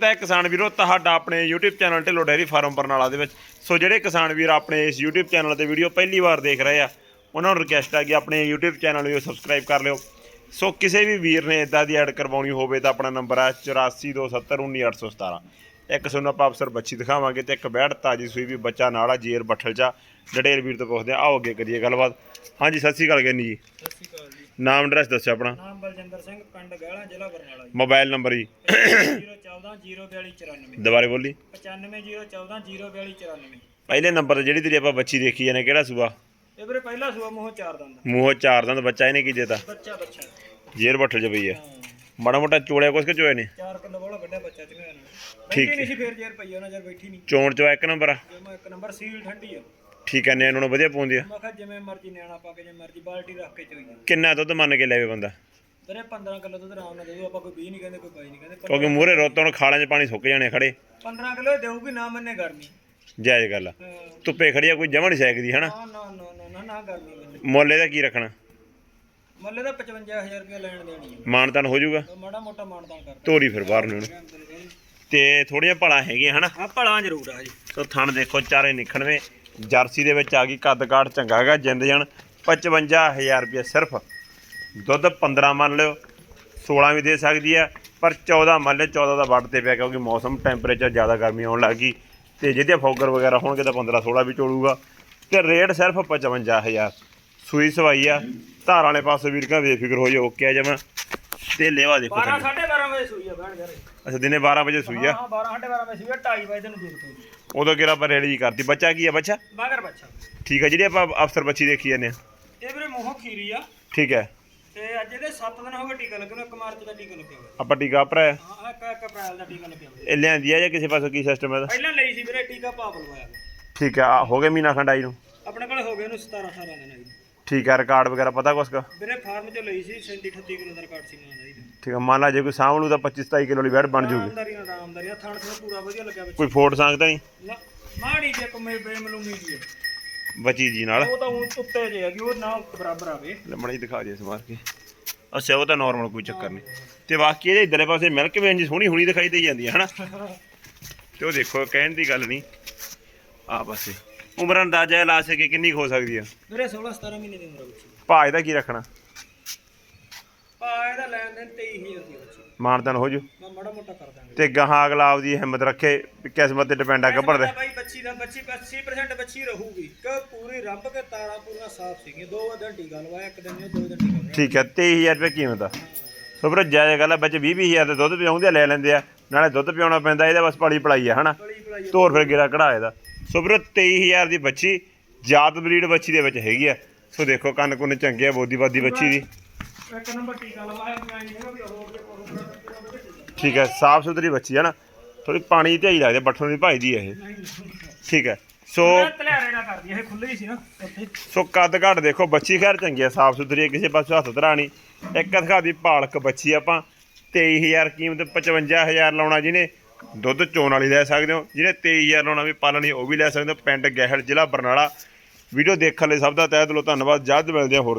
ਤਾਂ ਕਿਸਾਨ ਵੀਰੋ, ਤੁਹਾਡਾ ਆਪਣੇ YouTube channel Dhillon dairy farm Barnala ਦੇ ਵਿੱਚ। ਸੋ ਜਿਹੜੇ ਕਿਸਾਨ ਵੀਰ ਆਪਣੇ ਇਸ YouTube ਚੈਨਲ ਤੇ ਵੀਡੀਓ ਪਹਿਲੀ ਵਾਰ ਦੇਖ ਰਹੇ ਆ, ਉਹਨਾਂ ਨੂੰ ਰਿਕਵੈਸਟ ਆ ਕਿ ਆਪਣੇ YouTube ਚੈਨਲ ਨੂੰ ਸਬਸਕ੍ਰਾਈਬ ਕਰ ਲਿਓ। ਸੋ ਕਿਸੇ ਵੀ ਵੀਰ ਨੇ ਇਦਾਂ ਦੀ ਐਡ ਕਰਵਾਉਣੀ ਹੋਵੇ ਤਾਂ ਆਪਣਾ ਨੰਬਰ ਹੈ 8427191817 ਇੱਕ ਤੁਹਾਨੂੰ ਆਪਾਂ ਅਫਸਰ ਬੱਚੀ ਦਿਖਾਵਾਂਗੇ ਤੇ ਇੱਕ ਬੈੜ ਤਾਜੀ ਸੂਈ ਵੀ ਬੱਚਾ ਨਾਲ ਆ, ਜੇਰ ਬੱਠਲ ਚਾ ਡਟੇਲ ਵੀਰ ਤੋਂ ਪੁੱਛਦੇ ਆ, ਆਓ ਅੱਗੇ ਕਰੀਏ ਗੱਲਬਾਤ। ਹਾਂਜੀ, ਸਤਿ ਸ਼੍ਰੀ ਅਕਾਲ ਗਿੰਨੀ ਜੀ। ਨਾਮ ਐਡਰੈਸ ਦੱਸਿਓ ਆਪਣਾ। ਨਾਮ ਬਲਜਿੰਦਰ ਸਿੰਘ ਪਿੰਡ ਗਹਿਲਾ ਜ਼ਿਲ੍ਹਾ ਬਰਨਾਲਾ ਜੀ। ਮੋਬਾਈਲ ਨੰਬਰ ਜੀ। 014 04294 ਦੁਬਾਰੇ ਬੋਲੀ। 95 014 04294 ਪਹਿਲੇ ਨੰਬਰ ਤੇ ਜਿਹੜੀ ਤੇਰੀ ਆਪਾਂ ਬੱਚੀ ਦੇਖੀ ਜਾਂਦੇ ਕਿਹੜਾ ਸੂਆ? ਇਹ ਵੀਰੇ ਪਹਿਲਾ ਸੂਆ ਮੂੰਹ ਚਾਰ ਦੰਦ। ਮੂੰਹੋਂ ਚਾਰ ਦੰਦ ਬੱਚਾ ਇਹਨੇ ਕੀ ਦੇਤਾ? ਬੱਚਾ ਬੱਚਾ। ਜੇਰ ਬੱਠਲ ਚ ਪਈ ਹਾਂ। ਮਾੜਾ ਮੋਟਾ ਚੋੜਿਆ ਕੁਛ ਕਿ ਚੋਏ ਨੇ 4 ਕਿਲੋ ਵਾਲਾ ਗੱਡਾ ਬੱਚਾ ਚ ਮੈਂ ਠੀਕ ਬੈਠੀ ਨਹੀਂ ਸੀ ਫੇਰ ਜੇਰ ਪਈ ਉਹਨਾਂ ਜਰ ਬੈਠੀ ਨਹੀਂ ਚੋਣ ਚੋ ਇੱਕ ਨੰਬਰ ਆ। ਇੱਕ ਨੰਬਰ ਸੀਲ ਠੰਡੀ ਆ। ਠੀਕ ਹੈ ਨਿਆਣ ਨੂੰ ਵਧੀਆ ਪਾਉਂਦੀ ਆ? ਮੈਂ ਕਿਹਾ ਜਿਵੇਂ ਮਰਜ਼ੀ ਨਿਆਣਾ ਪਾ ਕੇ ਜਿਵੇਂ ਮਰਜ਼ੀ ਬਾਲਟੀ ਰੱਖ ਕੇ ਚੋਈ ਜਾਂਦੇ ਕਿੰਨਾ ਦੁੱਧ ਮੰਨ ਕੇ ਲੈਵੇ ਬੰਦਾ? ਵੀਰੇ 15 ਕਿਲੋ ਦੁੱਧ ਆਰਾਮ ਨਾਲ ਦੇਊ ਆਪਾਂ ਕੋਈ 20 ਨਹੀਂ ਕਹਿੰਦੇ ਕੋਈ 22 ਨਹੀਂ ਕਹਿੰਦੇ ਕਿਉਂਕਿ ਮੂਹਰੇ ਰੋਤਾਂ ਨੂੰ ਖਾਲਾਂ 'ਚ ਪਾਣੀ ਸੁੱਕ ਜਾਣੇ ਖੜੇ। 15 ਕਿਲੋ ਦੇਊਗੀ ਨਾ ਮੰਨੇ ਗਰਮੀ। ਜਾਇਜ਼ ਗੱਲ ਆ। ਹਾਂ। ਧੁੱਪੇ ਖੜੀ ਆ ਕੋਈ ਜਮਣ ਸਕਦੀ ਹਨਾ? ਨਾ ਨਾ ਨਾ ਨਾ ਨਾ ਨਾ ਗਰਮੀ ਮੰਨੇ ਮੁੱਲ ਇਹਦਾ ਕੀ ਰੱਖਣਾ? ਮੱਲੇ ਦਾ 55000 ਰੁਪਏ ਲੈਣ ਦੇਣੀ ਆ। ਮਾਨਤਾਨ ਹੋ ਜਾਊਗਾ? ਉਹ ਮਾੜਾ ਮੋਟਾ ਮਾਨਦਾਨ ਕਰ। ਤੋਰੀ ਫਿਰ ਬਾਹਰ ਨੂੰ। ਇਹਨੂੰ। ਤੇ ਥੋੜੀਆਂ ਭਲਾ ਹੈਗੀਆਂ ਹਨਾ? ਆ ਭਲਾ ਜ਼ਰੂਰ ਆ ਜੀ। ਸੋ ਥਣ ਦੇਖੋ ਚਾਰੇ ਨਿਖਣਵੇਂ ਜਰਸੀ ਦੇ ਵਿੱਚ ਆ ਗਈ ਕੱਦ ਕਾਠ ਚੰਗਾ ਹੈਗਾ ਜਿੰਦ ਜਣ। 55000 ਰੁਪਏ ਸਿਰਫ। ਦੁੱਧ 15 ਮੰਨ ਲਿਓ 16 ਵੀ ਦੇ ਸਕਦੀ ਆ ਪਰ 14 ਮੰਨ ਲਿਓ 14 ਦਾ ਵੱਟ ਤੇ ਪਿਆ ਕਿਉਂਕਿ ਮੌਸਮ ਟੈਂਪਰੇਚਰ ਜ਼ਿਆਦਾ ਗਰਮੀ ਆਉਣ ਲੱਗ ਗਈ। ਤੇ ਜਿਹਦੇ ਫੋਗਰ ਵਗੈਰਾ ਹੋਣਗੇ ਤਾਂ 15 16 ਵੀ ਚੋਲੂਗਾ। ਤੇ ਰੇਟ ਸਿਰਫ 55000 ਸੂਈ ਸਵਾਈ ਆ। ਧਾਰ ਵਾਲੇ ਪਾਸੇ ਵੀਰ ਕਾ ਬੇਫਿਕਰ ਹੋ ਜਾ ਓਕੇ ਆ ਜਮਾ। ਤੇ ਲੇਵਾ ਦੇਖੋ 12 ਥੱਲੇ। 12:30 ਵਜੇ ਸੂਈ ਆ ਬੈਠ ਜਾ ਅੱਛਾ ਦਿਨੇ 12 ਵਜੇ ਸੂਈ ਆ। ਹਾਂ 12 12:30 ਵਜੇ ਸੂਈ ਆ 2:30 ਵਜੇ ਤੈਨੂੰ ਦੇ ਦੂੰ ਉਦੋਂ ਕਿਹੜਾ ਆਪਾਂ ਜੀ ਕਰਤੀ। ਬੱਚਾ ਕੀ ਆ ਬੱਚਾ? ਬਾਗਰ ਬੱਚਾ। ਠੀਕ ਹੈ ਜਿਹੜੀ ਆਪਾਂ ਅਫਸਰ ਬੱਚੀ ਦੇਖੀ ਜਾਂਦੇ ਆ। ਇਹ ਵੀਰੇ ਮੂੰਹੋਂ ਖੀਰੀ ਆ। ਠੀਕ ਹੈ ਤੇ ਅੱਜ ਇਹਦੇ 7 ਦਿਨ ਹੋ ਗਏ ਟੀਕਾ ਲੱਗਣ ਇੱਕ ਮਾਰਚ ਦਾ ਟੀਕਾ ਲੱਗਿਆ ਹੋਇਆ। ਆਪਾਂ ਟੀਕਾ ਭਰਾਇਆ ਹਾਂ ਇੱਕ ਇੱਕ ਅਪ੍ਰੈਲ ਦਾ ਟੀਕਾ ਲੱਗਿਆ ਹੋਇਆ। ਇਹ ਲਿਆਂਦੀ ਆ ਜਾਂ ਕਿਸੇ ਪਾਸੋਂ ਕੀ ਸਿਸਟਮ ਹੈ ਪਹਿਲਾਂ ਲਈ ਸੀ ਵੀਰੇ ਟੀਕਾ ਪਾਪ ਲਵਾਇਆ। ਠੀਕ ਹੈ ਹੋ ਗਏ ਮਹੀਨਾ ਖੰਡ ਆਈ ਨੂੰ। ਆਪਣੇ ਕੋਲ ਹੋ ਗਏ ਇਹਨੂੰ 17 18 ਦਿਨ ਆਈ ਠੀਕ ਹੈ ਰਿਕਾਰਡ ਵਗੈਰਾ ਪਤਾ ਕੁਛ ਕਾ? ਵੀਰੇ ਫਾਰਮ ਚੋਂ ਲਈ ਸੀ 37 38 ਕਿਲੋ ਦਾ ਰਿਕਾਰਡ ਸੀ ਮਾਂ ਦਾ ਇਹਦਾ ਠੀਕ ਹੈ ਮੰਨ ਲਾ ਜੇ ਕੋਈ ਸਾਂਭ ਲੂ ਤਾਂ 25 27 ਕਿਲੋ ਵਾਲੀ ਬੈਡ ਬਣ ਜੂਗੀ। ਆਰਾਮਦਾਰੀ ਨਾਲ ਆਰਾਮਦਾਰੀ ਨਾਲ। ਥਣ ਥਣ ਪੂਰਾ ਵਧੀਆ ਲੱਗਿਆ ਵਿੱਚ। ਕੋਈ ਫੋਟ ਸੰਗ ਤਾਂ ਨਹੀਂ? ਨਾ ਮਾੜੀ ਜੇ ਕਮੇ ਬੇਮਲੂਮੀ ਜੀ। ਬੱਚੀ ਜੀ ਨਾਲ। ਉਹ ਤਾਂ ਹੁਣ ਉੱਤੇ ਜੇ ਹੈਗੀ ਉਹ ਨਾ ਬਰਾਬਰ ਆਵੇ। ਲੰਮੜਾ ਹੀ ਦਿਖਾ ਦੇ ਸਮਾਰ ਕੇ। ਅੱਛਾ ਉਹ ਤਾਂ ਨਾਰਮਲ ਕੋਈ ਚੱਕਰ ਨਹੀਂ। ਤੇ ਬਾਕੀ ਇਹਦੇ ਇਧਰਲੇ ਪਾਸੇ ਮਿਲਕ ਵੇਨ ਜੀ ਸੋਹਣੀ ਹੁਣੀ ਦਿਖਾਈ ਦੇਈ ਜਾਂਦੀ ਹੈ ਹਨਾ? ਤੇ ਉਹ ਦੇਖੋ ਕਹਿਣ ਦੀ ਗੱਲ ਨਹੀਂ। ਆ ਪਾਸੇ। ਉਮਰ ਅੰਦਾਜ਼ਾ ਲਾ ਸਕੇ ਕਿੰਨੀ ਕੁ ਹੋ ਸਕਦੀ ਆ। ਮੇਰੇ 16 17 ਮਹੀਨੇ ਦੀ ਉਮਰ ਵਿੱਚ ਭਾਅ ਇਹਦਾ ਕੀ ਰੱਖਣਾ? ਪਾ ਇਹਦਾ ਲੈਣ ਦੇਣ 23000 ਦੀ ਬੱਚੀ। ਮਾਨਤਨ ਹੋ ਜੂ। ਮੈਂ ਮਾੜਾ ਮੋਟਾ ਕਰ ਦਾਂਗੇ। ਤੇ ਗਾਹਾਂ ਅਗਲਾ ਆਪਦੀ ਹਿੰਮਤ ਰੱਖੇ ਵੀ ਕਿਸਮਤ ਤੇ ਡਿਪੈਂਡ ਆ ਗੱਭਰ ਦੇ। ਬਾਈ ਬੱਚੀ ਦਾ ਬੱਚੀ 80% ਬੱਚੀ ਰਹੂਗੀ। ਕਿ ਪੂਰੀ ਰੱਬ ਕੇ ਤਾਰਾਂ ਪੂਰੀਆਂ ਸਾਫ਼ ਸੀਗੀਆਂ। ਦੋ ਦਿਨ ਟੀਕਾ ਲਵਾਇਆ ਇੱਕ ਦਿਨ ਨਹੀਂ ਦੋ ਦਿਨ ਟੀਕਾ ਲਵਾਇਆ ਠੀਕ ਹੈ 23000 ਰੁਪਏ ਕੀਮਤ ਆ ਸੋ ਫਿਰ ਜਾਇਜ਼ ਗੱਲ ਆ ਬੱਚੇ 20 20000 ਦੇ ਦੁੱਧ ਪਿਆਉਂਦੇ ਆ, ਲੈ ਲੈਂਦੇ ਆ। ਨਾਲੇ ਦੁੱਧ ਪਿਆਉਣਾ ਪੈਂਦਾ ਇਹਦਾ ਬਸ ਪਲੀ ਪਲਾਈ ਆ ਹਨਾ? ਤੋਰ ਫਿਰ ਗੇੜਾ ਕਢਾ ਇਹਦਾ। ਸੋ ਫਿਰ 23000 ਦੀ ਬੱਚੀ ਜਾਤ ਬਰੀਡ ਬੱਚੀ ਦੇ ਵਿੱਚ ਹੈਗੀ ਆ। ਸੋ ਦੇਖੋ ਕੰਨ ਕੁੰਨ ਚੰਗੇ ਆ ਬੋਦੀ ਬਾਦੀ ਬੱਚੀ ਦੀ। ਇੱਕ ਨੰਬਰ ਟੀਕਾ ਲਵਾਇਆ ਮੈਂ ਨਹੀਂ ਹੈਗਾ ਵੀ ਹੋਰ ਦੇ ਠੀਕ ਹੈ ਸਾਫ਼ ਸੁਥਰੀ ਬੱਚੀ ਹੈ ਨਾ। ਥੋੜੀ ਪਾਣੀ ਧਿਆਈ ਲੱਗਦੀ ਆ, ਬੱਠਣ ਦੀ ਭਾਈਦੀ ਹੈ ਇਹ। ਠੀਕ ਹੈ ਸੋ ਸੋ ਕੱਦ ਘੱਟ ਦੇਖੋ ਬੱਚੀ ਖੈਰ ਚੰਗੀ ਆ ਸਾਫ਼ ਸੁਥਰੀ ਆ ਕਿਸੇ ਪਾਸੇ ਹੱਥ ਧਰਾਣੀ। ਇੱਕ ਦਿਖਾ ਦੀ ਪਾਲਕ ਬੱਚੀ ਆਪਾਂ 23000 ਕੀਮਤ 55000 ਲਾਉਣਾ ਜਿਹਨੇ। ਦੁੱਧ ਚੋਣ ਵਾਲੀ ਲੈ ਸਕਦੇ ਹੋ। ਜਿਹਨੇ 23000 ਲਾਉਣਾ ਵੀ ਪਾਲਣੀ ਉਹ ਵੀ ਲੈ ਸਕਦੇ ਹੋ। ਪਿੰਡ ਗਹਿਲ ਜ਼ਿਲ੍ਹਾ ਬਰਨਾਲਾ। ਵੀਡੀਓ ਦੇਖਣ ਲਈ ਸਭ ਦਾ ਤਹਿ ਦਿਲੋਂ ਧੰਨਵਾਦ। ਜਲਦ ਮਿਲਦੇ ਹਾਂ ਹੋਰ ਦੇ